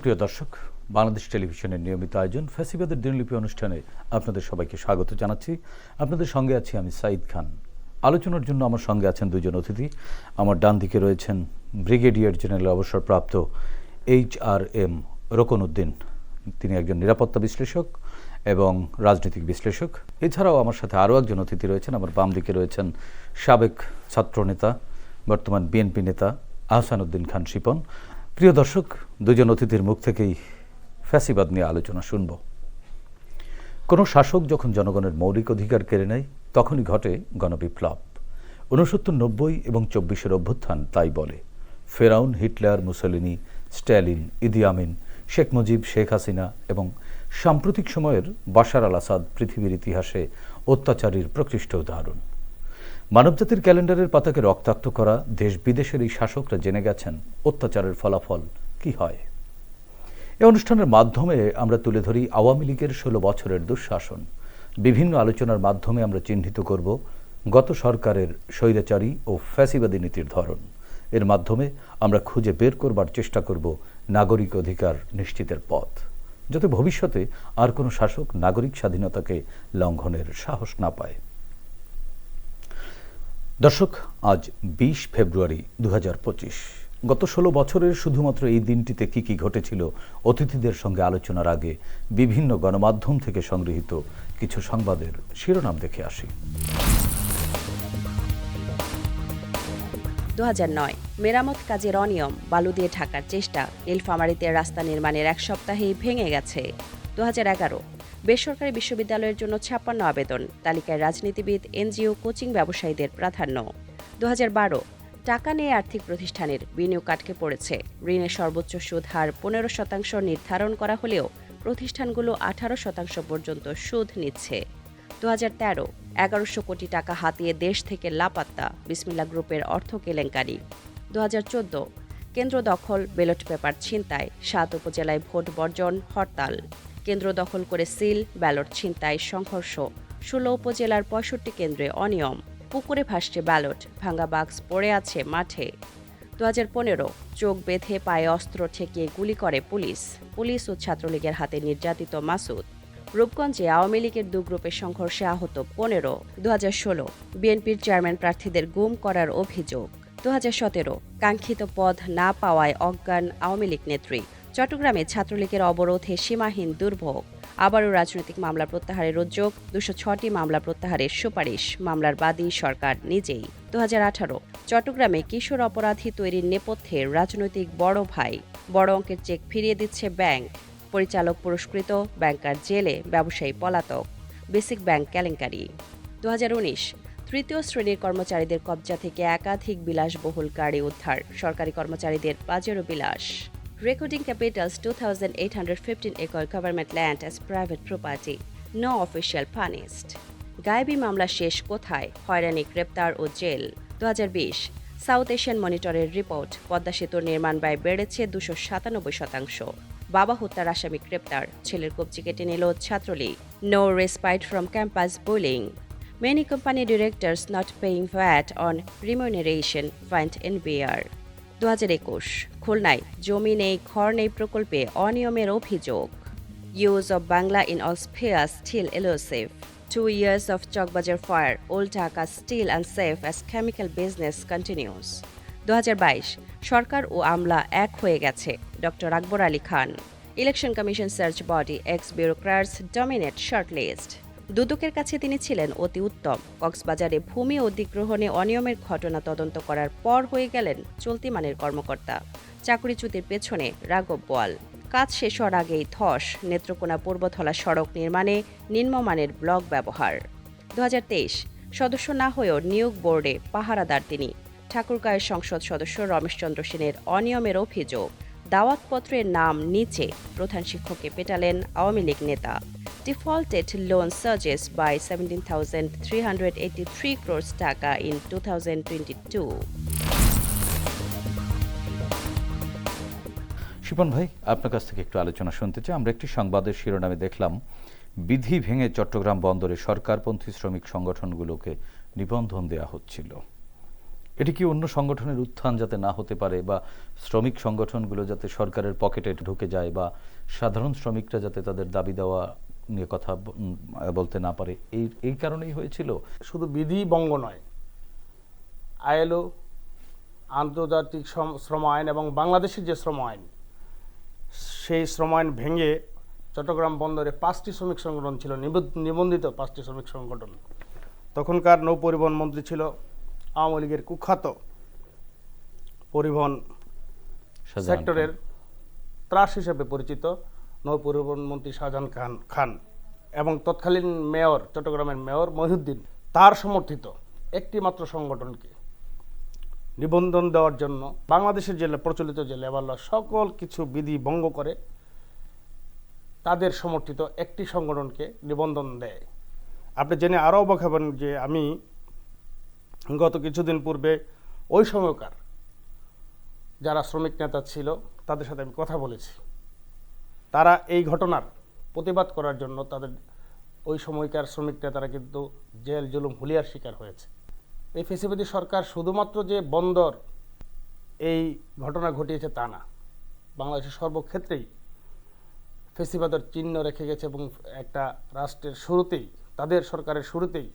সুপ্রিয় দর্শক, বাংলাদেশ টেলিভিশনের নিয়মিত আয়োজন ফ্যাসিবাদের দিনলিপি অনুষ্ঠানে আপনাদের সবাইকে স্বাগত জানাচ্ছি। আপনাদের সঙ্গে আছি আমি সাঈদ খান। আলোচনার জন্য আমার সঙ্গে আছেন দুজন অতিথি। আমার ডান দিকে রয়েছেন ব্রিগেডিয়ার জেনারেল অবসরপ্রাপ্ত H R M Rokon Uddin তিনি একজন নিরাপত্তা বিশ্লেষক এবং রাজনৈতিক বিশ্লেষক। এছাড়াও আমার সাথে আরও একজন অতিথি রয়েছেন। আমার বাম দিকে রয়েছেন সাবেক ছাত্রনেতা, বর্তমান বিএনপি নেতা আহসান উদ্দিন খান শিপন। প্রিয় দর্শক, দুজন অতিথির মুখ থেকেই ফ্যাসিবাদ নিয়ে আলোচনা শুনব। কোনো শাসক যখন জনগণের মৌলিক অধিকার কেড়ে নেয়, তখনই ঘটে গণবিপ্লব। ঊনসত্তর নব্বই এবং চব্বিশের অভ্যুত্থান তাই বলে। ফেরাউন, Hitler, Mussolini, Stalin, Idi Amin, Sheikh Mujib, Sheikh Hasina এবং সাম্প্রতিক সময়ের বাশার আল আসাদ পৃথিবীর ইতিহাসে অত্যাচারীর প্রকৃষ্ট উদাহরণ। মানবজাতির ক্যালেন্ডারের পাতাকে রক্তাক্ত করা দেশ বিদেশের এই শাসকরা জেনে গেছেন, অত্যাচারের ফলাফল কি হয়? এ অনুষ্ঠানের মাধ্যমে আমরা তুলে ধরি আওয়ামী লীগের ষোলো বছরের দুঃশাসন। বিভিন্ন আলোচনার মাধ্যমে আমরা চিহ্নিত করব গত সরকারের স্বৈরাচারী ও ফ্যাসিবাদী নীতির ধরন। এর মাধ্যমে আমরা খুঁজে বের করবার চেষ্টা করব নাগরিক অধিকার নিশ্চিতের পথ। যাতে ভবিষ্যতে আর কোনো শাসক নাগরিক স্বাধীনতাকে লঙ্ঘনের সাহস না পায়। দর্শক, আজ বিশ ফেব্রুয়ারি দুহাজার পঁচিশ। গত ষোলো বছরের শুধুমাত্র এই দিনটিতে কি কি ঘটেছিল, অতিথিদের সঙ্গে আলোচনার আগে বিভিন্ন গণমাধ্যম থেকে সংগৃহীত কিছু সংবাদের শিরোনাম দেখে আসি। দুহাজার নয়, মেরামত কাজের অনিয়ম, বালু দিয়ে ঢাকার চেষ্টা নীলফামারীতে রাস্তা নির্মাণের এক সপ্তাহেই ভেঙে গেছে। দু হাজার এগারো বেসরকারি বিশ্ববিদ্যালয়ের জন্য ছাপ্পান্ন আবেদন। তালিকায় রাজনীতিবিদ, এনজিও, কোচিং ব্যবসায়ীদের প্রাধান্য। দু বারো, টাকা নিয়ে আর্থিক প্রতিষ্ঠানের বিনিয়োগ আটকে পড়েছে। ঋণের সর্বোচ্চ সুদ হার পনেরো শতাংশ নির্ধারণ করা হলেও প্রতিষ্ঠানগুলো আঠারো শতাংশ পর্যন্ত সুদ নিচ্ছে। দু হাজার তেরো, এগারোশো কোটি টাকা হাতিয়ে দেশ থেকে লাপাত্তা। বিসমিল্লা গ্রুপের অর্থ কেলেঙ্কারি। দু হাজার চোদ্দ, কেন্দ্র দখল, ব্যালট পেপার ছিনতাই। সাত উপজেলায় ভোট বর্জন, হরতাল। কেন্দ্র দখল করে সিল, ব্যালট ছিনতাই, সংঘর্ষ। ষোলো উপজেলার পঁয়ষট্টি কেন্দ্রে অনিয়ম। পুকুরে ভাসছে ব্যালট ভাঙ্গা বাক্স পড়ে আছে মাঠে। দু হাজার পনেরো, চোখ বেঁধে পায়ে অস্ত্র ঠেকিয়ে গুলি করে পুলিশ। পুলিশ ও ছাত্রলীগের হাতে নির্যাতিত মাসুদ। রূপগঞ্জে আওয়ামী লীগের দু গ্রুপের সংঘর্ষে আহত পনেরো। দু হাজার ষোলো, বিএনপির চেয়ারম্যান প্রার্থীদের গুম করার অভিযোগ। দু হাজার সতেরো, কাঙ্ক্ষিত পদ না পাওয়ায় অজ্ঞান আওয়ামী লীগ নেত্রী। চট্টগ্রামে ছাত্রলীগের অবরোধে সীমাহীন দুর্ভোগ। আবারও রাজনৈতিক মামলা প্রত্যাহারের উদ্যোগ দুশো ছটি মামলা প্রত্যাহারের সুপারিশ, মামলার বাদী সরকার নিজেই। দুহাজার আঠারো, চট্টগ্রামে কিশোর অপরাধী তৈরির নেপথ্যে রাজনৈতিক বড় ভাই, বড় অঙ্কের চেক ফিরিয়ে দিচ্ছে ব্যাংক। পরিচালক পুরস্কৃত, ব্যাংকার জেলে, ব্যবসায়ী পলাতক। বেসিক ব্যাংক কেলেঙ্কারি। দু হাজার উনিশ, তৃতীয় শ্রেণির কর্মচারীদের কবজা থেকে একাধিক বিলাসবহুল গাড়ি উদ্ধার। সরকারি কর্মচারীদের পাজেরো বিলাস। Recording Capital's 2,815 acre government land as private property. No official punished. গায়েবী মামলা শেষ কোথায় হয়রানি গ্রেপ্তার ও জেল দু হাজার বিশ সাউথ এশিয়ান মনিটরের রিপোর্ট পদ্মা সেতুর নির্মাণ ব্যয় বেড়েছে দুশো সাতানব্বই শতাংশ বাবা হত্যার আসামি গ্রেপ্তার ছেলের কবজি কেটে নিল Chhatra League no respite from campus bullying Many company directors not paying VAT on remuneration, find NBR. দু হাজার একুশ। খুলনায় জমি নেই, ঘর নেই প্রকল্পে অনিয়মের অভিযোগ। Use of Bangla in all spare still elusive two years of Chawkbazar fire old Dhaka still and safe as chemical business continues দু হাজার বাইশ, সরকার ও আমলা এক হয়ে গেছে, doctor Akbar Ali Khan. Election commission search body ex bureaucrats dominate shortlist দুদকের কাছে তিনি ছিলেন অতি উত্তম। কক্সবাজারে ভূমি অধিগ্রহণে অনিয়মের ঘটনা তদন্ত করার পর হয়ে গেলেন চলতি মানের কর্মকর্তা। চাকরিচ্যুতির পেছনে রাঘব বোয়াল। কাজ শেষ হওয়ার আগেই ধস, নেত্রকোনা পূর্বথলা সড়ক নির্মাণে নিম্নমানের ব্লক ব্যবহার। দু হাজার তেইশ, সদস্য না হয়েও নিয়োগ বোর্ডে পাহারাদার তিনি। ঠাকুরগাঁয়ের সংসদ সদস্য রমেশচন্দ্র সেনের অনিয়মের অভিযোগ। দাওয়াতপত্রের নাম নিচে। প্রধান শিক্ষককে পেটালেন আওয়ামী লীগ নেতা। defaulted loan surges by 17,383 crores taka in 2022. Shipon ভাই আপনার কাছ থেকে একটু আলোচনা শুনতে চাই। আমরা একটি সংবাদের শিরোনামে দেখলাম বিধি ভেঙে চট্টগ্রাম বন্দরে সরকারপন্থী শ্রমিক সংগঠনগুলোকে নিবন্ধন দেয়া হচ্ছিল। এটি কি অন্য সংগঠনের উত্থান যাতে না হতে পারে বা শ্রমিক সংগঠনগুলো যাতে সরকারের পকেটে ঢুকে যায় বা সাধারণ শ্রমিকরা যাতে তাদের দাবি দেওয়া নিয়ে কথা বলতে না পারে? এই এই কারণেই হয়েছিল। শুধু বিধি বঙ্গ নয়, আইএলও, আন্তর্জাতিক শ্রম- আইন এবং বাংলাদেশের যে শ্রম আইন, সেই শ্রম আইন ভেঙে চট্টগ্রাম বন্দরে পাঁচটি শ্রমিক সংগঠন ছিল নিবন্ধিত পাঁচটি শ্রমিক সংগঠন। তখনকার নৌ পরিবহন মন্ত্রী ছিল আওয়ামী লীগের কুখ্যাত পরিবহন সেক্টরের ত্রাস হিসেবে পরিচিত নৌ পরিবহন মন্ত্রী শাহজাহান খান খান এবং তৎকালীন মেয়র চট্টগ্রামের মেয়র মহিউদ্দিন তার সমর্থিত একটি মাত্র সংগঠনকে নিবন্ধন দেওয়ার জন্য বাংলাদেশের যে প্রচলিত যে লেবার ল সকল কিছু বিধি ভঙ্গ করে তাদের সমর্থিত একটি সংগঠনকে নিবন্ধন দেয়। আপনি জেনে আরও অবাক হবেন যে আমি গত কিছুদিন পূর্বে ওই সময়কার যারা শ্রমিক নেতা ছিল, তাদের সাথে আমি কথা বলেছি। তারা এই ঘটনার প্রতিবাদ করার জন্য তাদের ওই সময়কার শ্রমিক নেতারা কিন্তু জেল, জুলুম, হুলিয়ার শিকার হয়েছে। এই ফেসিবাদী সরকার শুধুমাত্র যে বন্দর এই ঘটনা ঘটিয়েছে তা না, বাংলাদেশের সর্বক্ষেত্রেই ফেসিবাদের চিহ্ন রেখে গেছে এবং একটা রাষ্ট্রের শুরুতেই, তাদের সরকারের শুরুতেই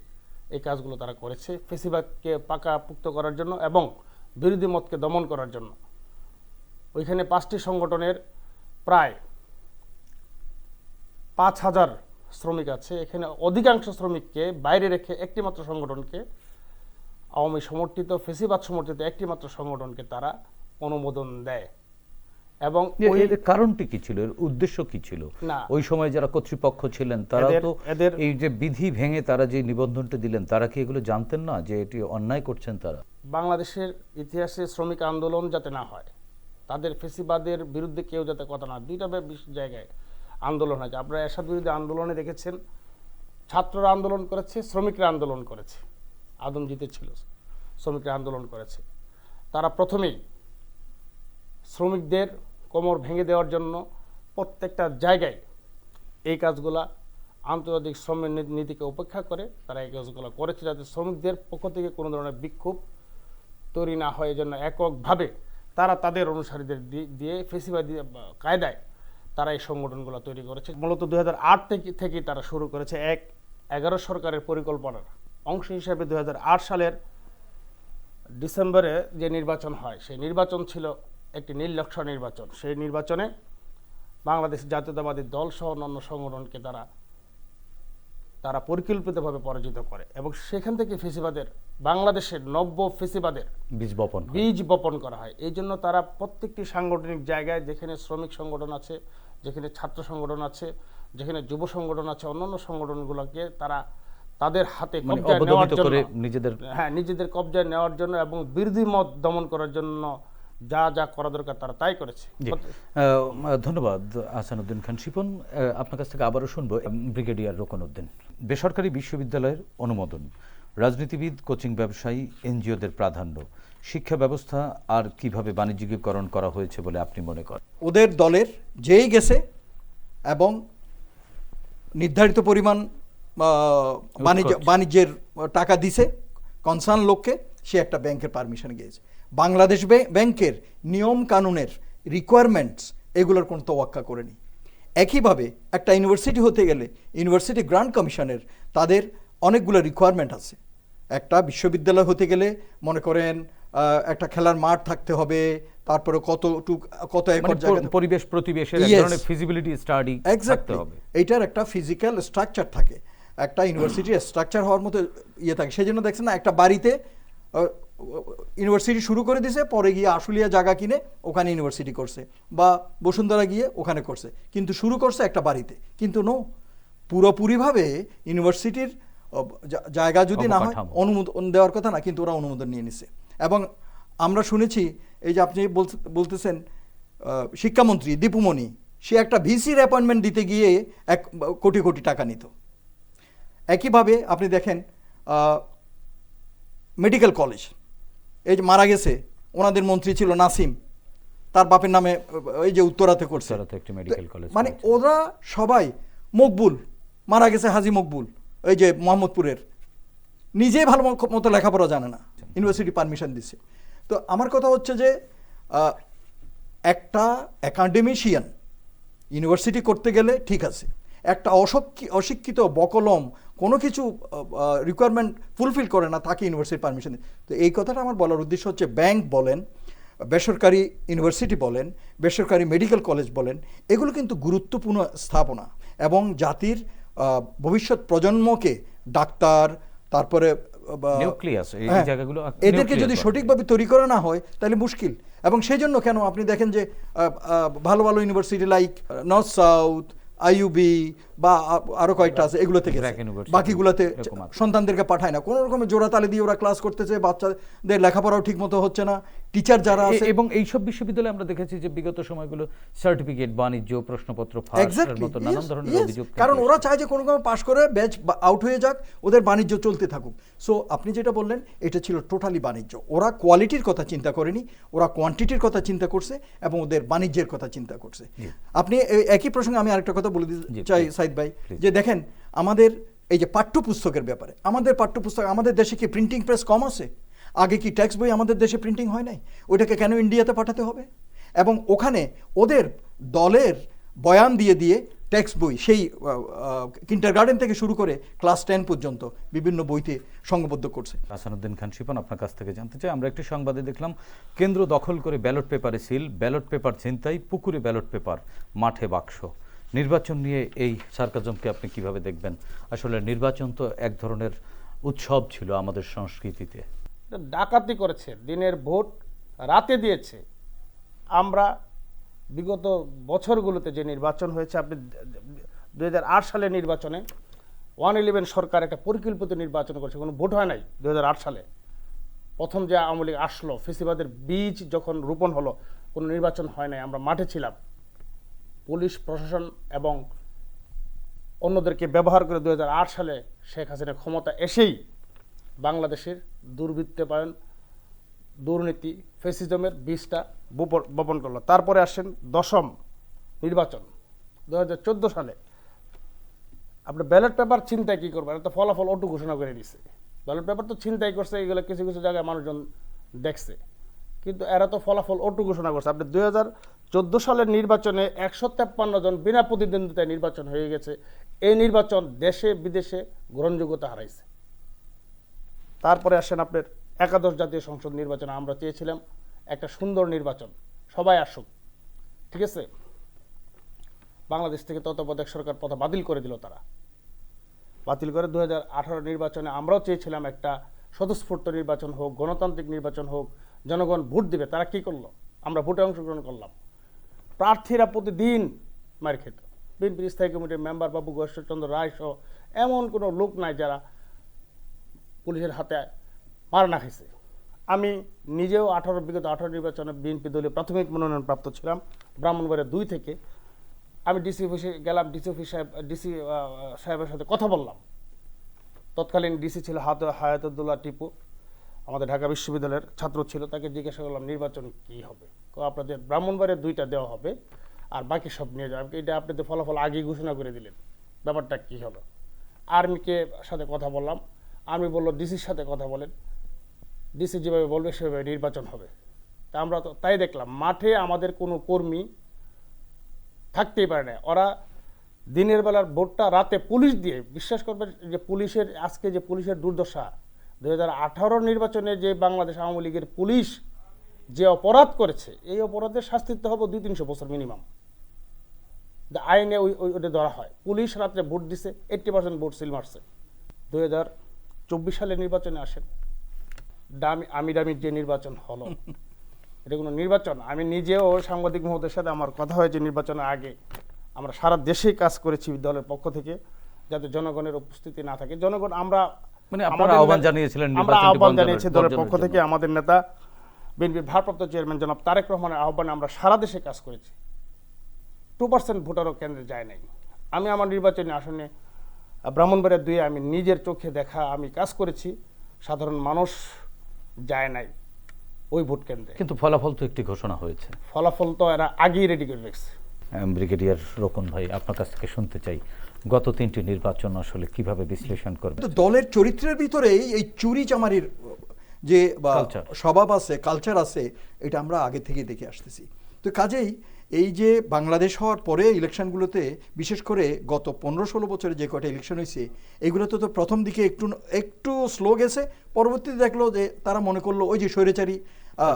এই কাজগুলো তারা করেছে। ফেসিবাদকে পাকাপুক্ত করার জন্য এবং বিরোধী মতকে দমন করার জন্য। ওইখানে পাঁচটি সংগঠনের প্রায় পাঁচ হাজার শ্রমিক আছে। এখানে অধিকাংশ শ্রমিককে বাইরে রেখে একটিমাত্র সংগঠনকে, আওয়ামী সমর্থিত, ফেসিবাদ সমর্থিত একটিমাত্র সংগঠনকে তারা অনুমোদন দেয়। এবং ওই এর কারণটি কি ছিল? এর উদ্দেশ্য কি ছিল। ওই সময় যারা কর্তৃপক্ষ ছিলেন তারা তো এই যে বিধি ভেঙে তারা যে নিবন্ধনটা দিলেন তারা কি এগুলো জানতেন না যে এটি অন্যায় করছেন তারা? বাংলাদেশের ইতিহাসে শ্রমিক আন্দোলন যাতে না হয় তাদের ফেসিবাদের বিরুদ্ধে কেউ যাতে কথা না দুইটা জায়গায় আন্দোলন হয়েছে। আপনারা এরশাদ বিরুদ্ধে আন্দোলনে দেখেছেন ছাত্ররা আন্দোলন করেছে শ্রমিকরা আন্দোলন করেছে আদম জিতেছিল শ্রমিকরা আন্দোলন করেছে। তারা প্রথমেই শ্রমিকদের কোমর ভেঙে দেওয়ার জন্য প্রত্যেকটা জায়গায় এই কাজগুলা আন্তর্জাতিক শ্রম নীতিকে উপেক্ষা করে তারা এই কাজগুলো করেছে যাতে শ্রমিকদের পক্ষ থেকে কোনো ধরনের বিক্ষোভ তৈরি না হয়। এজন্য এককভাবে তারা তাদের অনুসারীদের দিয়ে ফেসিবাদী কায়দায় তারা এই সংগঠনগুলো তৈরি করেছে। মূলত দু থেকে থেকেই তারা শুরু করেছে এক এগারো সরকারের পরিকল্পনার অংশ হিসেবে দু সালের ডিসেম্বরে যে নির্বাচন হয়, সেই নির্বাচন ছিল একটি নির্লক্ষ্য নির্বাচন। সেই নির্বাচনে বাংলাদেশ জাতীয়তাবাদী দল সহ অন্যান্য সংগঠনকে তারা তারা পরিকল্পিতভাবে পরাজিত করে এবং সেখান থেকে ফেসিবাদের বাংলাদেশের নব্য ফেসিবাদের বীজ বপন বীজ বপন করা হয়। এই জন্য তারা প্রত্যেকটি সাংগঠনিক জায়গায় যেখানে শ্রমিক সংগঠন আছে যেখানে ছাত্র সংগঠন আছে যেখানে যুব সংগঠন আছে অন্যান্য সংগঠনগুলোকে তারা তাদের হাতে মানে কবজায় নেওয়ার জন্য নিজেদের হ্যাঁ নিজেদের কবজায় নেওয়ার জন্য এবং বিরোধী মত দমন করার জন্য যা যা করা দরকার তারা তাই করেছে। ধন্যবাদ আসানুদ্দিন খান। শিপন আপনার কাছ থেকে আবারও শুনব ব্রিগেডিয়ার রোকন উদ্দিন বেসরকারি বিশ্ববিদ্যালয়ের অনুমোদন। রাজনীতিবিদ কোচিং ব্যবসায়ী এনজিওদের প্রাধান্য। শিক্ষা ব্যবস্থা আর কীভাবে বাণিজ্যিকীকরণ করা হয়েছে বলে আপনি মনে করেন? ওদের দলের যেই গেছে এবং নির্ধারিত পরিমাণ আহ, বাণিজ্য বাণিজ্যের টাকা দিছে কনসার্ন লোককে সে একটা ব্যাংকের পারমিশন গিয়েছে। বাংলাদেশ ব্যাংকের নিয়ম কানুনের রিকোয়ারমেন্টস এগুলোর কোনো তোয়াক্কা করেনি একইভাবে একটা ইউনিভার্সিটি হতে গেলে ইউনিভার্সিটি গ্রান্ট কমিশনের তাদের অনেকগুলো রিকোয়ারমেন্ট আছে। একটা বিশ্ববিদ্যালয় হতে গেলে মনে করেন একটা খেলার মাঠ থাকতে হবে তারপরে কত কত একর মানে জায়গা পরিবেশ প্রতিবেশের এক ধরনের ফিজিবিলিটি স্টাডি থাকতে হবে। এইটার একটা ফিজিক্যাল স্ট্রাকচার থাকে। একটা ইউনিভার্সিটির স্ট্রাকচার হওয়ার মতো ইয়ে থাকে। সেই জন্য দেখছেন না একটা বাড়িতে ইউনিভার্সিটি শুরু করে দিছে পরে গিয়ে আশুলিয়া জায়গা কিনে ওখানে ইউনিভার্সিটি করছে বা বসুন্ধরা গিয়ে ওখানে করছে। কিন্তু শুরু করছে একটা বাড়িতে। কিন্তু নো পুরোপুরিভাবে ইউনিভার্সিটির জায়গা যদি না হয় অনুমোদন দেওয়ার কথা না কিন্তু ওরা অনুমোদন নিয়ে নিছে। এবং আমরা শুনেছি এই যে আপনি বলতেছেন শিক্ষামন্ত্রী দীপুমণি সে একটা ভিসির অ্যাপয়েন্টমেন্ট দিতে গিয়ে এক কোটি কোটি টাকা নিত। একইভাবে আপনি দেখেন মেডিকেল কলেজ। এই যে মারা গেছে ওনাদের মন্ত্রী ছিল নাসিম। তার বাপের নামে এই যে উত্তরাতে করছে। একটি medical college মানে ওরা সবাই মকবুল মারা গেছে হাজি মকবুল এই যে মোহাম্মদপুরের। নিজেই ভালো মতো লেখাপড়া জানে না ইউনিভার্সিটি পারমিশন দিছে তো আমার কথা হচ্ছে যে একটা অ্যাকাডেমিশিয়ান ইউনিভার্সিটি করতে গেলে ঠিক আছে। একটা অশিক্ষি- অশিক্ষিত বকলম কোনো কিছু রিকোয়ারমেন্ট ফুলফিল করে না তাকে ইউনিভার্সিটি পারমিশন তো এই কথাটা আমার বলার উদ্দেশ্য হচ্ছে ব্যাংক বলেন বেসরকারি ইউনিভার্সিটি বলেন বেসরকারি মেডিকেল কলেজ বলেন এগুলো কিন্তু গুরুত্বপূর্ণ স্থাপনা এবং জাতির ভবিষ্যৎ প্রজন্মকে ডাক্তার তারপরে হ্যাঁ, এদেরকে যদি সঠিকভাবে তৈরি করা না হয় তাহলে মুশকিল। এবং সেই জন্য কেন আপনি দেখেন যে ভালো ভালো university like north south IUB বা আরও কয়েকটা আছে এগুলো থেকে বাকিগুলোতে সন্তানদেরকে পাঠায় না। কোনো রকমের জোড়া তালে দিয়ে ওরা ক্লাস করতেছে বাচ্চাদের লেখাপড়াও ঠিক মতো হচ্ছে না টিচার যারা আছে এবং এইসব বিশ্ববিদ্যালয়ে আমরা দেখেছি যে বিগত সময়গুলো সার্টিফিকেট বাণিজ্য প্রশ্নপত্র মতো নানান ধরনের অভিযোগ কারণ ওরা চায় যে কোনো কোনো পাশ করে ব্যাচ আউট হয়ে যাক ওদের বাণিজ্য চলতে থাকুক। সো আপনি যেটা বললেন এটা ছিল টোটালি বাণিজ্য। ওরা কোয়ালিটির কথা চিন্তা করেনি ওরা কোয়ান্টিটির কথা চিন্তা করছে এবং ওদের বাণিজ্যের কথা চিন্তা করছে। আপনি একই প্রসঙ্গে আমি আরেকটা কথা বলে দিতে চাই সাইদ ভাই যে দেখেন আমাদের এই যে পাঠ্যপুস্তকের ব্যাপারে আমাদের পাঠ্যপুস্তক আমাদের দেশে কি প্রিন্টিং প্রেস কম আছে? আগে কি ট্যাক্স বই আমাদের দেশে প্রিন্টিং হয় নাই? ওইটাকে কেন ইন্ডিয়াতে পাঠাতে হবে? এবং ওখানে ওদের দলের বয়ান দিয়ে দিয়ে টেক্সট বই সেই কিন্টার গার্ডেন থেকে শুরু করে ক্লাস টেন পর্যন্ত বিভিন্ন বইতে সংবদ্ধ করছে। হাসানুদ্দিন খান শিপন আপনার কাছ থেকে জানতে চাই। আমরা একটি সংবাদে দেখলাম কেন্দ্র দখল করে ব্যালট পেপারে সিল ব্যালট পেপার ছিনতাই পুকুরে ব্যালট পেপার মাঠে বাক্স। নির্বাচন নিয়ে এই সার্কাজমকে আপনি কীভাবে দেখবেন? আসলে নির্বাচন তো এক ধরনের উৎসব ছিল আমাদের সংস্কৃতিতে। ডাকাতি করেছে, দিনের ভোট রাতে দিয়েছে। আমরা বিগত বছরগুলোতে যে নির্বাচন হয়েছে, আপনি দুই সালে নির্বাচনে ওয়ান ইলেভেন সরকার একটা পরিকল্পিত নির্বাচন করেছে, কোনো ভোট হয় নাই দু হাজার আট সালে। প্রথম যে আওয়ামী লীগ আসলো, ফেসিবাদের বীজ যখন রোপণ হলো, কোনো নির্বাচন হয় নাই, আমরা মাঠে ছিলাম। পুলিশ প্রশাসন এবং অন্যদেরকে ব্যবহার করে দু হাজার আট সালে শেখ হাসিনা ক্ষমতা এসেই বাংলাদেশের দুর্বৃত্তায়ন দুর্নীতি, ফেসিজমের বীজটা বপন- করল। তারপরে আসেন দশম নির্বাচন দু হাজার চোদ্দ সালে। আপনি ব্যালট পেপার চিন্তায় কী করবেন? তো ফলাফল অটু ঘোষণা করে দিছে। ব্যালট পেপার তো চিন্তাই করছে, এগুলো কিছু কিছু জায়গায় মানুষজন দেখছে। কিন্তু এরা তো ফলাফল অটু ঘোষণা করছে। আপনি দুই হাজার চোদ্দ সালের নির্বাচনে একশো তেপ্পান্ন জন বিনা প্রতিদ্বন্দ্বিতায় নির্বাচন হয়ে গেছে। এই নির্বাচন দেশে বিদেশে গ্রহণযোগ্যতা হারাইছে। তারপরে আসেন আপনার একাদশ জাতীয় সংসদ নির্বাচনে আমরা চেয়েছিলাম একটা সুন্দর নির্বাচন, সবাই আসুক। ঠিক আছে? বাংলাদেশ থেকে তত্ত্বাবধায়ক সরকার পথা বাতিল করে দিল তারা। বাতিল করে দু হাজার আঠারো নির্বাচনে আমরাও চেয়েছিলাম একটা স্বতঃস্ফূর্ত নির্বাচন হোক, গণতান্ত্রিক নির্বাচন হোক, জনগণ ভোট দিবে। তারা কি করল? আমরা ভোটে অংশগ্রহণ করলাম। প্রার্থীরা প্রতিদিন মার খেত। বিএনপির স্থায়ী কমিটির মেম্বার বাবু গয়েশ্বরচন্দ্র রায় সহ এমন কোনো লোক নাই যারা পুলিশের হাতে মার না খেয়েছে আমি নিজেও আঠারো, বিগত আঠারো নির্বাচনে বিএনপি দলীয় প্রাথমিক মনোনয়ন প্রাপ্ত ছিলাম। ব্রাহ্মণবাড়িয়া দুই থেকে। আমি ডিসি অফিসে গেলাম, ডিসি অফিস সাহেব, ডিসি সাহেবের সাথে কথা বললাম। তৎকালীন ডিসি ছিল হাত হায়াতুদ্দোল্লা টিপু। আমাদের ঢাকা বিশ্ববিদ্যালয়ের ছাত্র ছিল, তাকে জিজ্ঞাসা করলাম, নির্বাচন কি হবে? আপনাদের ব্রাহ্মণবাড়িয়া দুইটা দেওয়া হবে, আর বাকি সব নিয়ে যাবে। এটা আপনাদের ফলাফল আগেই ঘোষণা করে দিলেন। ব্যাপারটা কি হলো? আর্মিকে সাথে কথা বললাম। আর্মি বলল, ডিসির সাথে কথা বলেন। ডিসি যেভাবে বলবে, সেভাবে নির্বাচন হবে। তা আমরা তো তাই দেখলাম, মাঠে আমাদের কোনো কর্মী থাকতেই পারে না। ওরা দিনের বেলার ভোটটা রাতে পুলিশ দিয়ে, বিশ্বাস করবেন যে পুলিশের, আজকে যে পুলিশের দুর্দশা দু হাজার আঠারো নির্বাচনে যে বাংলাদেশ আওয়ামী লীগের পুলিশ যে অপরাধ করেছে এই অপরাধের শাস্তি দিতে হবে দুই তিনশো বছর মিনিমাম আইনে ওই ওই- ওটা ধরা হয়। পুলিশ রাত্রে ভোট দিছে এইট্টি পার্সেন্ট ভোট সিল মারছে। দুই হাজার চব্বিশ সালে নির্বাচনে আসেন। দামি আমি দামির যে নির্বাচন হলো। এটা কোনো নির্বাচন। আমি নিজেও সাংবাদিক মহোদয়ের সাথে আমার কথা হয়েছে নির্বাচনের আগে আমরা সারা দেশেই কাজ করেছি দলের পক্ষ থেকে যাতে জনগণের উপস্থিতি না থাকে। জনগণ আমরা মানে আপনারা আহ্বান জানিয়েছিলেন আমরা আহ্বান জানিয়েছি দলের পক্ষ থেকে আমাদের নেতা বিএনপির ভারপ্রাপ্ত চেয়ারম্যান জনাব তারেক রহমানের আহ্বানে আমরা সারা দেশে কাজ করেছি। টু পার্সেন্ট ভোটারও কেন্দ্রে যায় নাই। আমি আমার নির্বাচনী আসনে ব্রাহ্মণবাড়িয়া দুয়ে আমি নিজের চোখে দেখা আমি কাজ করেছি সাধারণ মানুষ যায় নাই ওই ভোট কেন্দ্রে। কিন্তু ফলাফল তো একটি ঘোষণা হয়েছে। ফলাফল তো এরা আগেই রেডি করে রেখেছে। ব্রিগেডিয়ার রোকন ভাই আপনার কাছ থেকে শুনতে চাই। গত তিনটি নির্বাচন আসলে কীভাবে বিশ্লেষণ করবে? দলের চরিত্রের ভিতরেই এই চুরি চামারির যে বা স্বভাব আছে কালচার আছে এটা আমরা আগে থেকেই দেখে আসতেছি। তো কাজেই এই যে বাংলাদেশ হওয়ার পরে ইলেকশনগুলোতে বিশেষ করে গত পনেরো ষোলো বছরে যে কটা ইলেকশন হয়েছে এগুলোতে তো প্রথম দিকে একটু একটু স্লো গেছে পরবর্তীতে দেখল যে তারা মনে করল ওই যে স্বৈরাচারী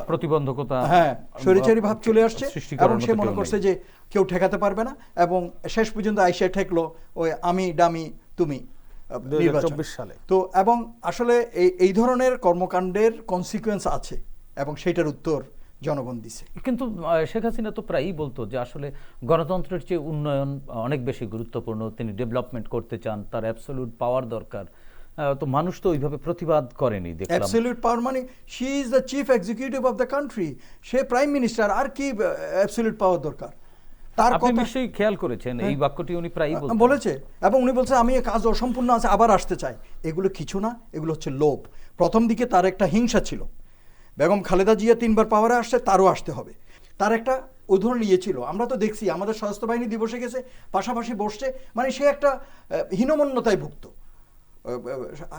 প্রতিবন্ধকতা হ্যাঁ স্বৈরাচারী ভাব চলে আসছে এবং সে মনে করছে যে কেউ ঠেকাতে পারবে না এবং শেষ পর্যন্ত আইসা ঠেকলো ওই আমি ডামি তুমি। আহ, 2024 নির্বাচন। সালে। তো এবং আসলে এই এই ধরনের কর্মকাণ্ডের কনসিকুয়েন্স আছে এবং সেটার উত্তর জনগণ দিছে। কিন্তু শেখ হাসিনা তো প্রায়ই বলতো যে আসলে গণতন্ত্রের চেয়ে উন্নয়ন অনেক বেশি গুরুত্বপূর্ণ। তিনি ডেভেলপমেন্ট করতে চান তার অ্যাবসলিউট পাওয়ার দরকার। তো মানুষ তো ওইভাবে প্রতিবাদ করেনি দেখলাম। অ্যাবসলিউট পাওয়ার মানে she is the chief executive of the country say prime minister আর কি অ্যাবসলিউট পাওয়ার দরকার? তার আপনি নিশ্চয়ই খেয়াল করেছেন এই বাক্যটি উনি প্রায়ই বলেছে। এবং উনি বলছে আমি কাজ অসম্পূর্ণ আছে আবার আসতে চাই। এগুলো কিছু না এগুলো হচ্ছে লোভ। প্রথম দিকে তার একটা হিংসা ছিল। বেগম খালেদা জিয়া তিনবার পাওয়ারে আসছে তারও আসতে হবে। তার একটা ধরনের ইয়ে ছিল। আমরা তো দেখছি আমাদের সশস্ত্র বাহিনী দিবসে গেছে পাশাপাশি বসছে। মানে সে একটা হীনমন্যতায় ভুক্ত।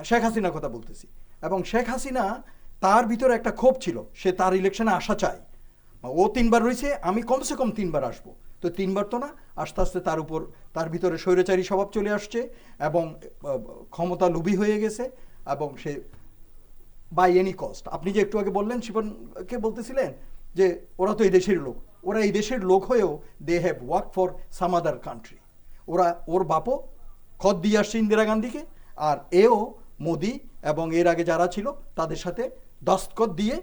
শেখ হাসিনার কথা বলতেছি। এবং শেখ হাসিনা তার ভিতরে একটা ক্ষোভ ছিল সে তার ইলেকশনে আসা চায়। ও তিনবার রয়েছে আমি কমসে কম তিনবার আসব। তো তিনবার তো না, আস্তে আস্তে তার উপর, তার ভিতরে স্বৈরাচারী স্বভাব চলে আসছে এবং ক্ষমতা লুবি হয়ে গেছে এবং সে বাই এনি কস্ট আপনি যে একটু আগে বললেন, শিবনকে বলতেছিলেন যে ওরা তো এই দেশের লোক, ওরা এই দেশের লোক হয়েও they have work for some other country ওরা, ওর বাপও খদ দিয়ে আসছে ইন্দিরা গান্ধীকে, আর এও মোদি এবং এর আগে যারা ছিল তাদের সাথে দস্তখত দিয়ে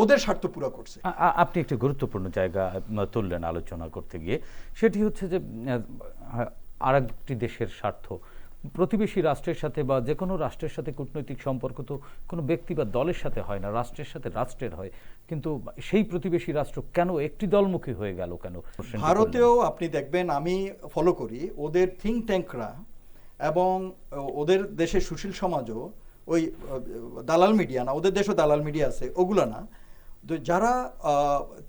ওদের স্বার্থ পুরো করছে। আপনি একটি গুরুত্বপূর্ণ জায়গা তুললেন আলোচনা করতে গিয়ে। সেটি হচ্ছে যে আর একটি দেশের স্বার্থ। প্রতিবেশী রাষ্ট্রের সাথে বা যে কোনো রাষ্ট্রের সাথে কূটনৈতিক সম্পর্ক তো কোনো ব্যক্তি বা দলের সাথে হয় না রাষ্ট্রের সাথে রাষ্ট্রের হয়। কিন্তু সেই প্রতিবেশী রাষ্ট্র কেন একটি দলমুখী হয়ে গেল কেন? ভারতেও আপনি দেখবেন আমি ফলো করি ওদের থিঙ্ক ট্যাঙ্করা এবং ওদের দেশের সুশীল সমাজও ওই দালাল মিডিয়া না ওদের দেশও দালাল মিডিয়া আছে ওগুলো না। তো যারা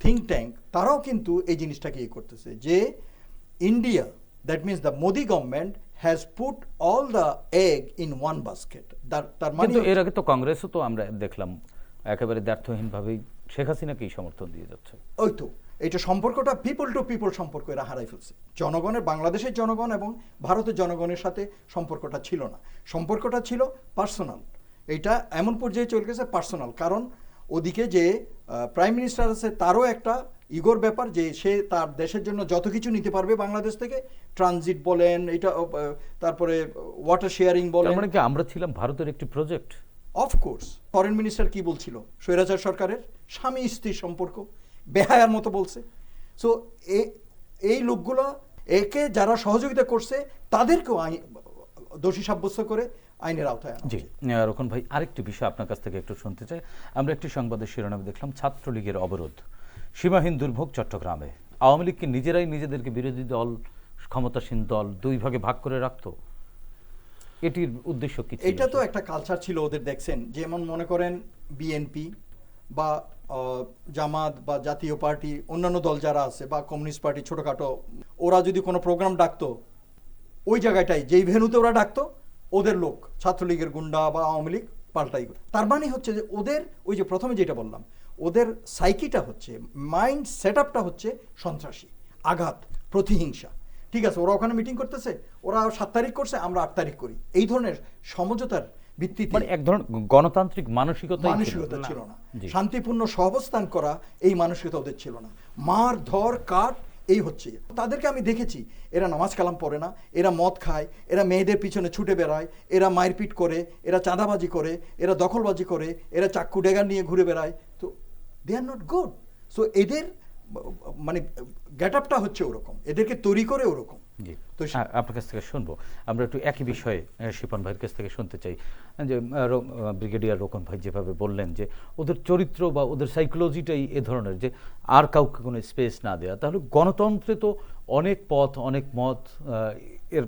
থিঙ্ক ট্যাঙ্ক তারাও কিন্তু এই জিনিসটাকে ইয়ে করতেছে যে India that means the Modi government has put all the egg in one basket তার মানে এর আগে তো কংগ্রেসও তো আমরা দেখলাম একেবারে দ্ব্যর্থহীনভাবেই শেখ হাসিনাকেই সমর্থন দিয়ে যাচ্ছে। ওই তো এটা সম্পর্কটা পিপল টু পিপল সম্পর্ক এরা হারাই ফেলছে। জনগণের বাংলাদেশের জনগণ এবং ভারতের জনগণের সাথে সম্পর্কটা ছিল না। সম্পর্কটা ছিল পার্সোনাল এটা এমন পর্যায়ে চলে গেছে পার্সোনাল কারণ ওদিকে যে প্রাইম মিনিস্টার আছে তারও একটা ইগোর ব্যাপার যে সে তার দেশের জন্য যত কিছু নিতে পারবে বাংলাদেশ থেকে ট্রানজিট বলেন এটা তারপরে ওয়াটার শেয়ারিং বলেন। মানে কি আমরা ছিলাম ভারতের একটি প্রজেক্ট অফকোর্স ফরেন মিনিস্টার কি বলছিল? স্বৈরাচার সরকারের স্বামী স্ত্রীর সম্পর্ক বেহায়ার মতো বলছে। সো এই লোকগুলো একে যারা সহযোগিতা করছে তাদেরকেও দোষী সাব্যস্ত করে আইনের আওতায় জি রোকন ভাই আরেকটি বিষয় আপনার কাছ থেকে একটু শুনতে চাই। আমরা একটি সংবাদের শিরোনামে দেখলাম ছাত্রলীগের অবরোধ। সীমাহীন দুর্ভোগ চট্টগ্রামে। আওয়ামী লীগ কি নিজেরাই নিজেদেরকে বিরোধী দল ক্ষমতাসীন দল দুই ভাগে ভাগ করে রাখতো। এটির উদ্দেশ্য কি এটা তো একটা কালচার ছিল ওদের দেখছেন? যেমন মনে করেন বিএনপি বা জামাত বা জাতীয় পার্টি অন্যান্য দল যারা আছে বা কমিউনিস্ট পার্টি ছোটখাটো ওরা যদি কোনো প্রোগ্রাম ডাকতো ওই জায়গাটায় যেই ভেনুতে ওরা ডাকতো ওদের লোক ছাত্রলীগের গুন্ডা বা আওয়ামী লীগ পাল্টাই তার মানে হচ্ছে যে ওদের ওই যে প্রথমে যেটা বললাম ওদের সাইকিটা হচ্ছে মাইন্ড সেট আপটা হচ্ছে সন্ত্রাসী আঘাত প্রতিহিংসা। ঠিক আছে ওরা ওখানে মিটিং করতেছে ওরা সাত তারিখ করছে আমরা আট তারিখ করি। এই ধরনের সমঝোতার ভিত্তিতে মানে এক ধরনের গণতান্ত্রিক মানসিকতা মানসিকতা ছিল না। শান্তিপূর্ণ সহাবস্থান করা এই মানসিকতা ওদের ছিল না। মার ধর কাট এই হচ্ছে। তাদেরকে আমি দেখেছি, এরা নামাজ কালাম পড়ে না, এরা মদ খায়, এরা মেয়েদের পিছনে ছুটে বেড়ায়, এরা মারপিট করে, এরা চাঁদাবাজি করে, এরা দখলবাজি করে, এরা চাক্কু ডেগার নিয়ে ঘুরে বেড়ায়। তো they are not good so এদের মানে গেট আপটা হচ্ছে ওরকম, এদেরকে তৈরি করে ওরকম। জি। তো আপনার কাছ থেকে শুনব। আমরা একটু একই বিষয়ে শিপন ভাইয়ের কাছ থেকে শুনতে চাই। যে ব্রিগেডিয়ার রোকন ভাই যেভাবে বললেন যে ওদের চরিত্র বা ওদের সাইকোলজিটাই এ ধরনের যে আর কাউকে কোনো স্পেস না দেওয়া তাহলে গণতন্ত্রে তো অনেক পথ অনেক মত এর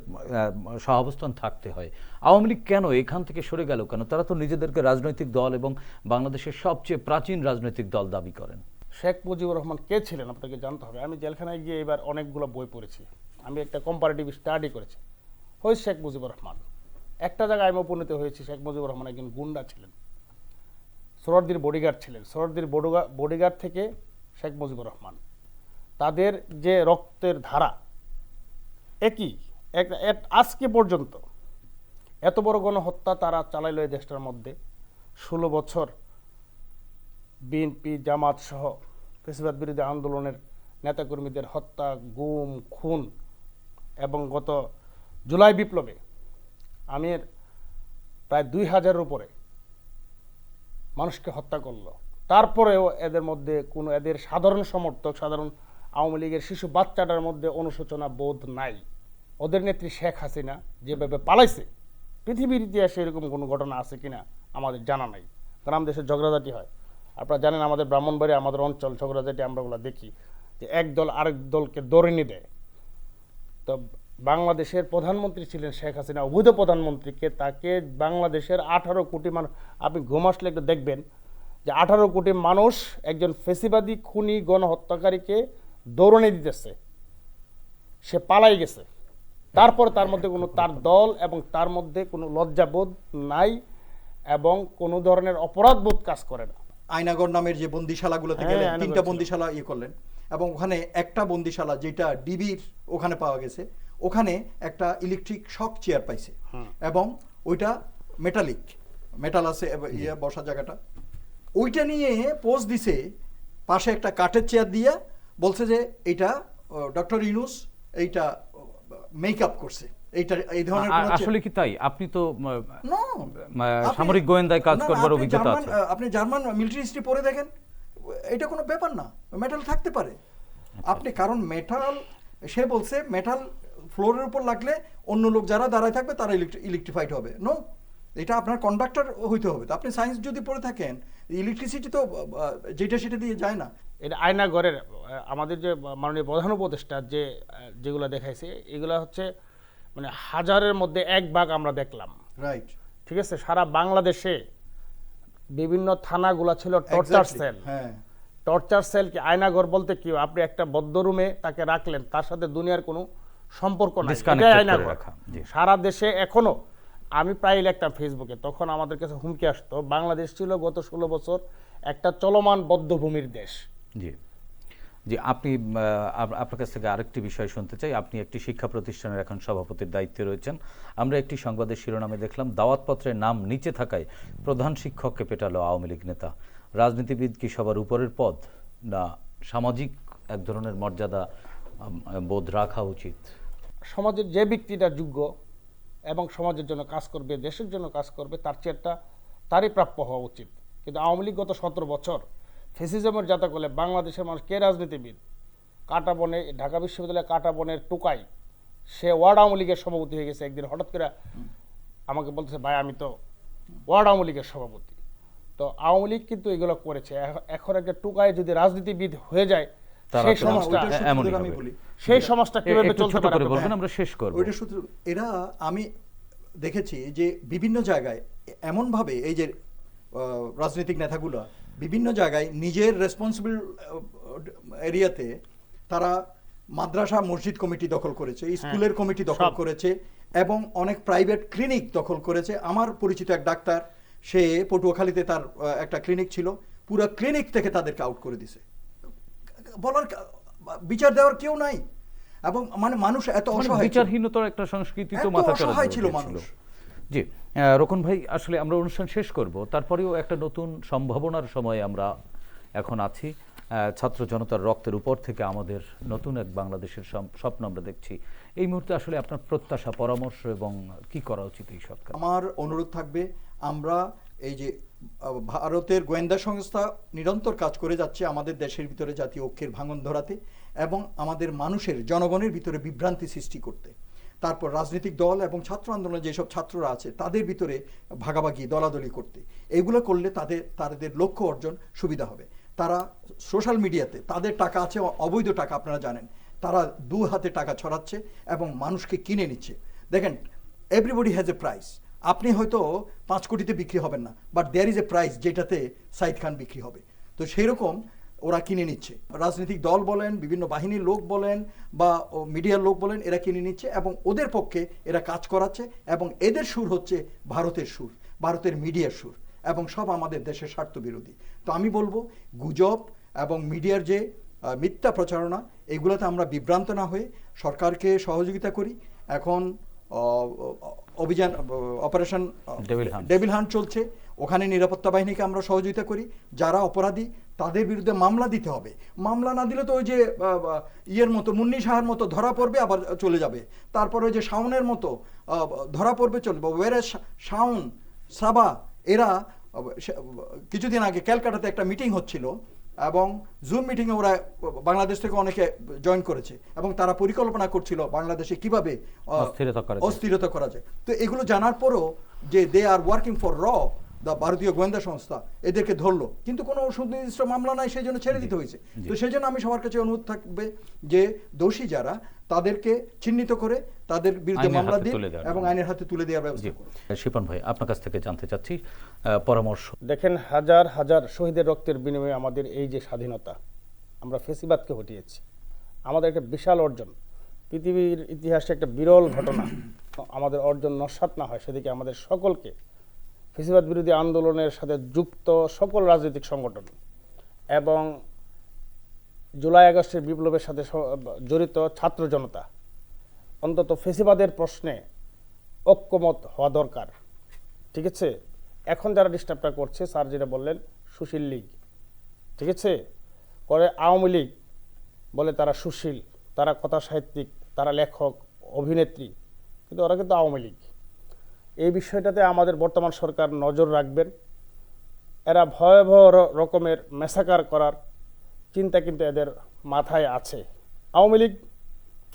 সহাবস্থান থাকতে হয়। আওয়ামী লীগ কেন এখান থেকে সরে গেল কেন? তারা তো নিজেদেরকে রাজনৈতিক দল এবং বাংলাদেশের সবচেয়ে প্রাচীন রাজনৈতিক দল দাবি করেন। শেখ মুজিবুর রহমান কে ছিলেন? আপনাকে জানতে হবে। আমি জেলখানায় গিয়ে এবার অনেকগুলো বই পড়েছি। আমি একটা কম্পারেটিভ স্টাডি করেছি। হই শেখ মুজিবুর রহমান। একটা জায়গায় আমি উপনীত হয়েছি, শেখ মুজিবুর রহমান একজন গুন্ডা ছিলেন। সোহরার্দির বডিগার্ড ছিলেন। সোহরার্দির বডিগার্ড থেকে শেখ মুজিবুর রহমান। তাদের যে রক্তের ধারা, একই, এক এক- আজকে পর্যন্ত এত বড় গণহত্যা তারা চালাইল এই দেশটার মধ্যে। ষোলো বছর বিএনপি, জামাত সহ ফেসিবাদ বিরোধী আন্দোলনের নেতাকর্মীদের হত্যা, গুম, খুন এবং গত জুলাই বিপ্লবে আমির প্রায় দুই হাজারের উপরে মানুষকে হত্যা করল। তারপরেও এদের মধ্যে কোনো এদের সাধারণ সমর্থক, সাধারণ আওয়ামী লীগের শিশু বাচ্চাটার মধ্যে অনুশোচনা বোধ নাই। ওদের নেত্রী শেখ হাসিনা যেভাবে পালাইছে, পৃথিবীর ইতিহাসে এরকম কোনো ঘটনা আছে কিনা আমাদের জানা নাই। গ্রাম দেশে ঝগড়াঝাটি হয়। আপনারা জানেন আমাদের ব্রাহ্মণবাড়ি আমাদের অঞ্চল ঝগড়াঝাটি আমরা ওগুলো দেখি। যে এক দল আরেক দলকে দৌড়িনি দেয়। তো বাংলাদেশের প্রধানমন্ত্রী ছিলেন শেখ হাসিনা অবৈধ প্রধানমন্ত্রীকে তাকে বাংলাদেশের আঠারো কোটি মানুষ আপনি ঘুম আসলে একটু দেখবেন যে আঠারো কোটি মানুষ একজন ফেসিবাদী খুনি গণহত্যাকারীকে দৌড়নে দিতেছে। সে পালাই গেছে। তারপর তার মধ্যে কোনো তার দল এবং তার মধ্যে কোনো লজ্জাবোধ নাই এবং কোনো ধরনের অপরাধবোধ কাজ করে না। আয়নাগর নামের যে বন্দিশালাগুলোতে হ্যাঁ, গেলেন তিনটা বন্দিশালা ইয়ে করলেন। এবং ওখানে একটা বন্দিশালা যেটা ডিবির ওখানে পাওয়া গেছে ওখানে একটা ইলেকট্রিক শক চেয়ার পাইছে এবং ওইটা মেটালিক মেটাল আছে ইয়ে বসা জায়গাটা। ওইটা নিয়ে পোজ দিছে পাশে একটা কাঠের চেয়ার দিয়ে বলছে যে এটা ডক্টর ইউনুস এইটা মেকআপ করছে। এইটা এই ধরনের আসলে কি তাই? আপনি তো সামরিক গোয়েন্দায় কাজ করবার অভিজ্ঞতা আছে। আপনি জার্মান মিলিটারি হিস্ট্রি পড়ে দেখেন। এটা কোনো ব্যাপার না মেটাল থাকতে পারে। আপনি কারণ মেটাল সে বলছে মেটাল ফ্লোরের উপর লাগলে অন্য লোক যারা দাঁড়ায় থাকবে তারা ইলেকট্রিফাইড হবে। নো এটা আপনার কন্ডাক্টর হইতে হবে। তো আপনি সায়েন্স যদি পড়ে থাকেন ইলেকট্রিসিটি তো যেটা সেটা দিয়ে যায় না। এটা আয়নাগরের আমাদের যে মাননীয় প্রধান উপদেষ্টা যে যেগুলো দেখাইছে এগুলো হচ্ছে মানে হাজারের মধ্যে এক ভাগ আমরা দেখলাম। রাইট ঠিক আছে? সারা বাংলাদেশে বিভিন্ন থানাগুলো ছিল টর্চার সেল হ্যাঁ। টর্চার সেল কি আয়নাঘর বলতে কি? আপনি একটা বদ্ধ রুমে তাকে রাখলেন তার সাথে দুনিয়ার কোনো সম্পর্ক নাই। আয়নাঘর সারা দেশে এখনও আমি প্রায় লিখতাম ফেসবুকে তখন আমাদের কাছে হুমকি আসতো বাংলাদেশ ছিল গত ষোলো বছর একটা চলমান বদ্ধভূমির দেশ। জি। জি আপনি আপনার কাছ থেকে আরেকটি বিষয় শুনতে চাই। আপনি একটি শিক্ষা প্রতিষ্ঠানের এখন সভাপতির দায়িত্বে রয়েছেন। আমরা একটি সংবাদের শিরোনামে দেখলাম দাওয়াতপত্রের নাম নিচে থাকায় প্রধান শিক্ষককে পেটালো আওয়ামী লীগ নেতা। রাজনীতিবিদ কি সবার উপরের পদ না, সামাজিক এক ধরনের মর্যাদা বোধ রাখা উচিত। সমাজের যে ব্যক্তিটা যোগ্য এবং সমাজের জন্য কাজ করবে, দেশের জন্য কাজ করবে, তার চেয়ারটা তারই প্রাপ্য হওয়া উচিত। কিন্তু আওয়ামী লীগ গত সতেরো বছর ফেসিজমের যাতা করলে বাংলাদেশের মানুষ কে রাজনীতিবিদ? কাটা বনে, ঢাকা বিশ্ববিদ্যালয়ের কাটা বনের টোকাই, সে ওয়ার্ড আওয়ামী লীগের সভাপতি হয়ে গেছে। একদিন হঠাৎ করে আমাকে বলতেছে, ভাই, আমি তো ওয়ার্ড আওয়ামী লীগের সভাপতি। তো আওয়ামী লীগ কিন্তু এগুলো করেছে। এখন একটা টুকায় যদি রাজনীতিবিদ হয়ে যায় তারা সেই সমাজটা আমি বলি সেই সমাজটা কীভাবে চলতে পারে বলবেন আমরা শেষ করব। ওইটা শুধু এরা আমি দেখেছি যে বিভিন্ন জায়গায় এমনভাবে এই যে রাজনৈতিক নেতাগুলো বিভিন্ন জায়গায় নিজের রেসপন্সিবল এরিয়াতে তারা মাদ্রাসা মসজিদ কমিটি দখল করেছে স্কুলের কমিটি দখল করেছে এবং অনেক প্রাইভেট ক্লিনিক দখল করেছে। আমার পরিচিত এক ডাক্তার সে পটুয়াখালীতে তার একটা ক্লিনিক ছিল। পুরো ক্লিনিক থেকে তাদেরকে আউট করে দিছে। বলার বিচার দেওয়ার কেউ নাই। এবং মানে মানুষ এত মানে অসহায় বিচারহীনতার একটা সংস্কৃতি তো মাথা অসহায় ছিল মানুষ। জি রোকন ভাই আসলে আমরা অনুষ্ঠান শেষ করব। তারপরেও একটা নতুন সম্ভাবনার সময় আমরা এখন আছি। ছাত্র জনতার রক্তের উপর থেকে আমাদের নতুন এক বাংলাদেশের স্বপ্ন আমরা দেখছি। এই মুহূর্তে আসলে আপনার প্রত্যাশা পরামর্শ এবং কি করা উচিত এই সরকার আমার অনুরোধ থাকবে আমরা এই যে ভারতের গোয়েন্দা সংস্থা নিরন্তর কাজ করে যাচ্ছে আমাদের দেশের ভিতরে জাতীয় ঐক্যের ভাঙন ধরাতে এবং আমাদের মানুষের, জনগণের ভিতরে বিভ্রান্তি সৃষ্টি করতে। তারপর রাজনৈতিক দল এবং ছাত্র আন্দোলনে যেসব ছাত্ররা আছে, তাদের ভিতরে ভাগাভাগি, দলাদলি করতে। এগুলো করলে তাদের তাদের লক্ষ্য অর্জন সুবিধা হবে। তারা সোশ্যাল মিডিয়াতে, তাদের টাকা আছে, অবৈধ টাকা আপনারা জানেন, তারা দু হাতে টাকা ছড়াচ্ছে এবং মানুষকে কিনে নিচ্ছে। দেখেন এভরিবডি হ্যাজ এ প্রাইস আপনি হয়তো পাঁচ কোটিতে বিক্রি হবেন না but there is a price যেটাতে সাইদ খান বিক্রি হবে। তো সেই রকম ওরা কিনে নিচ্ছে। রাজনৈতিক দল বলেন, বিভিন্ন বাহিনীর লোক বলেন, বা মিডিয়ার লোক বলেন, এরা কিনে নিচ্ছে এবং ওদের পক্ষে এরা কাজ করাচ্ছে এবং এদের সুর হচ্ছে ভারতের সুর, ভারতের মিডিয়ার সুর এবং সব আমাদের দেশের স্বার্থ বিরোধী তো আমি বলব, গুজব এবং মিডিয়ার যে মিথ্যা প্রচারণা, এগুলোতে আমরা বিভ্রান্ত না হয়ে সরকারকে সহযোগিতা করি। এখন অভিযান অপারেশন। ডেভিল হান্ট চলছে। ওখানে নিরাপত্তা বাহিনীকে আমরা সহযোগিতা করি। যারা অপরাধী তাদের বিরুদ্ধে মামলা দিতে হবে। মামলা না দিলে তো ওই যে ইয়ের মতো মুন্নি সাহার মতো ধরা পড়বে আবার চলে যাবে। তারপর ওই যে শাওনের মতো ধরা পড়বে চলবে ওয়েরে শাওন সাবা এরা কিছুদিন আগে ক্যালকাটাতে একটা মিটিং হচ্ছিল। এবং জুম মিটিংয়ে ওরা বাংলাদেশ থেকে অনেকে জয়েন করেছে এবং তারা পরিকল্পনা করছিল বাংলাদেশে কীভাবে অস্থিরতা করা যায়। তো এগুলো জানার পরও যে দে আর ওয়ার্কিং ফর র দ্য ভারতীয় গোয়েন্দা সংস্থা এদেরকে ধরলো। কিন্তু কোনো সুনির্দিষ্ট মামলা নাই সেই জন্য ছেড়ে দিতে হয়েছে। তো সেই জন্য আমি সবার কাছে অনুরোধ থাকবে যে দোষী যারা তাদেরকে চিহ্নিত করে তাদের বিরুদ্ধে আইনের মামলা হাতে দিন এবং আইনের হাতে তুলে দেওয়ার ব্যবস্থা করুন। শিপন ভাই আপনার কাছ থেকে জানতে চাচ্ছি আহ, পরামর্শ। দেখেন হাজার হাজার শহীদের রক্তের বিনিময়ে আমাদের এই যে স্বাধীনতা আমরা ফেসিবাদকে হটিয়েছি। আমাদের একটা বিশাল অর্জন। পৃথিবীর ইতিহাসে একটা বিরল ঘটনা আমাদের অর্জন নস্বাত না হয় সেদিকে আমাদের সকলকে ফেসিবাদ বিরোধী আন্দোলনের সাথে যুক্ত সকল রাজনৈতিক সংগঠন এবং জুলাই আগস্টের বিপ্লবের সাথে জড়িত ছাত্র জনতা অন্তত ফেসিবাদের প্রশ্নে ঐক্যমত হওয়া দরকার। ঠিক আছে? এখন যারা ডিস্টার্বটা করছে, স্যার যেটা বললেন, সুশীল লীগ। ঠিক আছে? করে আওয়ামী লীগ বলে তারা সুশীল, তারা কথা সাহিত্যিক, তারা লেখক, অভিনেত্রী, কিন্তু ওরা কিন্তু আওয়ামী লীগ। এই বিষয়টাতে আমাদের বর্তমান সরকার নজর রাখবেন। এরা ভয়াবহ রকমের মেসাকার করার চিন্তা কিন্তু এদের মাথায় আছে। আওয়ামী লীগ,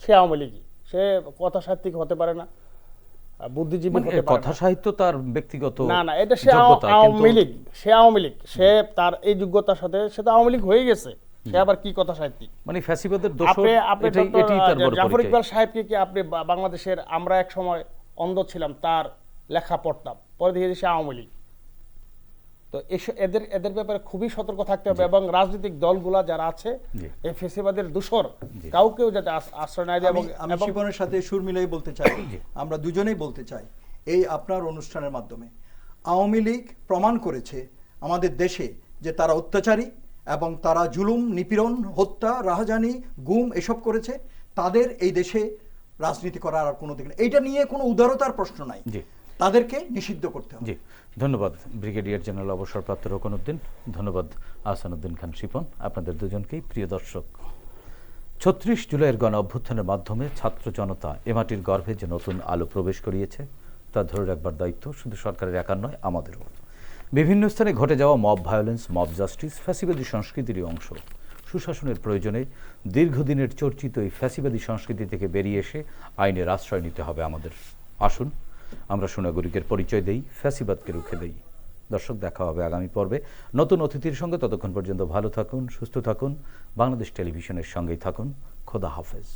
সে আওয়ামী লীগই। সে কথা সাহিত্যিক হতে পারে না বুদ্ধিজীবী মানে হতে পারে কথা সাহিত্য তার ব্যক্তিগত না না এটা সে আওয়ামী লীগ সে আওয়ামী লীগ সে তার এই যোগ্যতার সাথে সে তো আওয়ামী লীগ হয়ে গেছে সে আবার কি কথা সাহিত্যিক? মানে ফ্যাসিবাদের দোষ আপনি আপনি জাফর ইকবাল সাহেবকে কি আপনি বাংলাদেশের আমরা এক সময় অন্ধ ছিলাম তার লেখা পড়তাম পরে দেখি সে আওয়ামী লীগ। তো এস- এদের এদের ব্যাপারে খুবই সতর্ক থাকতে হবে এবং রাজনৈতিক দলগুলা যারা আছে এই ফেসিবাদের দূষর কাউকেও যাতে আশ্রয় না দেয় আমি এবং আমি এবং- সাথে সুর মিলাই বলতে চাই। আমরা দুজনেই বলতে চাই এই আপনার অনুষ্ঠানের মাধ্যমে। আওয়ামী লীগ প্রমাণ করেছে আমাদের দেশে যে তারা অত্যাচারী এবং তারা জুলুম নিপীড়ন হত্যা রাহাজানি গুম এসব করেছে। তাদের এই দেশে রাজনীতি করার আর কোনো দিক নেই। এইটা নিয়ে কোনো উদারতার প্রশ্ন নাই। তাদেরকে নিষিদ্ধ করতে হবে। ধন্যবাদ ব্রিগেডিয়ার জেনারেল অবসরপ্রাপ্ত রোকনউদ্দিন ধন্যবাদ আহসানুদ্দিন খান শিপন, আপনাদের দুজনকেই প্রিয় দর্শক। ছত্রিশ জুলাইয়ের গণ অভ্যুত্থানের মাধ্যমে ছাত্র জনতা এ মাটির গর্ভে যে নতুন আলো প্রবেশ করিয়েছে, তা ধরে রাখবার দায়িত্ব শুধু সরকারের একার নয়, আমাদেরও। বিভিন্ন স্থানে ঘটে যাওয়া মব ভায়োলেন্স, মব জাস্টিস, ফ্যাসিবাদী সংস্কৃতিরই অংশ। সুশাসনের প্রয়োজনে দীর্ঘদিনের চর্চিত এই ফ্যাসিবাদী সংস্কৃতি থেকে বেরিয়ে এসে আইনের আশ্রয় নিতে হবে আমাদের। আসুন আমরা সোনাগরিকের পরিচয় দেই, ফ্যাসিবাদকে রুখে দেই। দর্শক, দেখা হবে আগামী পর্বে। নতুন অতিথির সঙ্গে ততক্ষণ পর্যন্ত ভালো থাকুন, সুস্থ থাকুন। বাংলাদেশ টেলিভিশনের সঙ্গেই থাকুন। খোদা হাফেজ।